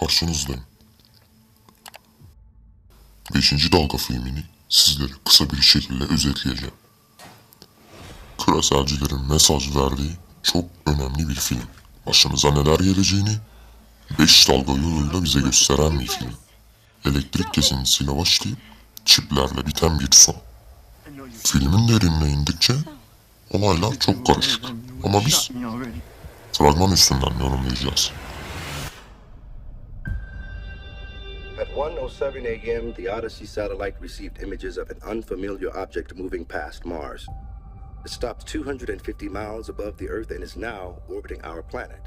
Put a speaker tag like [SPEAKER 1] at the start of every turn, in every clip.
[SPEAKER 1] karşınızdayım. Beşinci dalga filmini sizlere kısa bir şekilde özetleyeceğim. Küreselcilerin mesaj verdiği çok önemli bir film. Başımıza neler geleceğini beş dalga yoluyla bize gösteren bir film. Elektrik kesintisiyle başlayıp çiplerle biten bir son. Filmin derinine indikçe olaylar çok karışık. Ama biz fragman üstünden yorumlayacağız.
[SPEAKER 2] 1:07 a.m., the Odyssey satellite received images of an unfamiliar object moving past Mars. It stopped 250 miles above the Earth and is now orbiting our planet.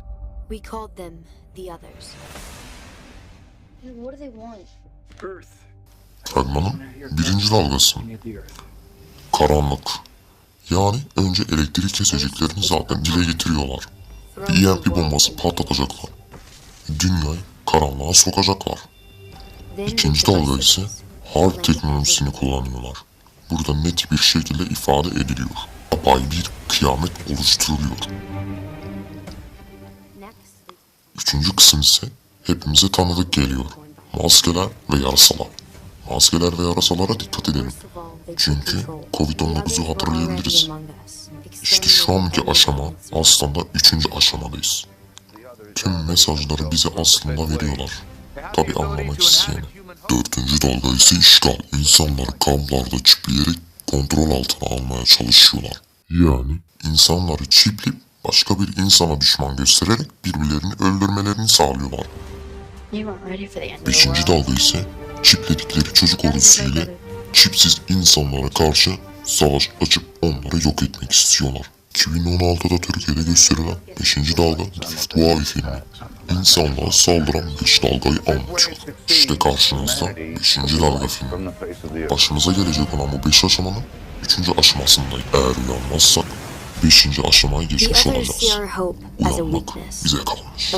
[SPEAKER 3] We called them the others.
[SPEAKER 4] What do they want?
[SPEAKER 5] Earth.
[SPEAKER 1] Fragmanın birinci dalgası. Karanlık. Yani önce elektrik keseceklerini zaten dile getiriyorlar. Bir EMP bombası patlatacaklar. Dünyayı karanlığa sokacaklar. İkinci dalga ise harp teknolojisini kullanıyorlar. Burada net bir şekilde ifade ediliyor. Yapay bir kıyamet oluşturuluyor. Üçüncü kısım ise hepimize tanıdık geliyor. Maskeler ve yarasalar. Maskeler ve yarasalara dikkat edelim. Çünkü Covid-19'u hatırlayabiliriz. İşte şu anki aşama aslında üçüncü aşamadayız. Tüm mesajları bize aslında veriyorlar. Tabi anlamak isteyene. Dördüncü dalga ise işgal. İnsanları kamplarda çipleyerek kontrol altına almaya çalışıyorlar. Yani insanları çipleyip başka bir insana düşman göstererek birbirlerini öldürmelerini sağlıyorlar. Beşinci dalga ise çipledikleri çocuk ordusu ile çipsiz insanlara karşı savaş açıp onları yok etmek istiyorlar. 2016'da Türkiye'de gösterilen 5. dalga Fifth Wave filmi insanlığa saldıran 5 dalgayı anlatıyor. İşte karşınızda 5. dalga filmi. Başımıza gelecek olan bu 5 aşamanın 3. aşamasındayız. Eğer uyanmazsak 5. aşamaya geçmiş olacağız. Uyanmak bize kalmış.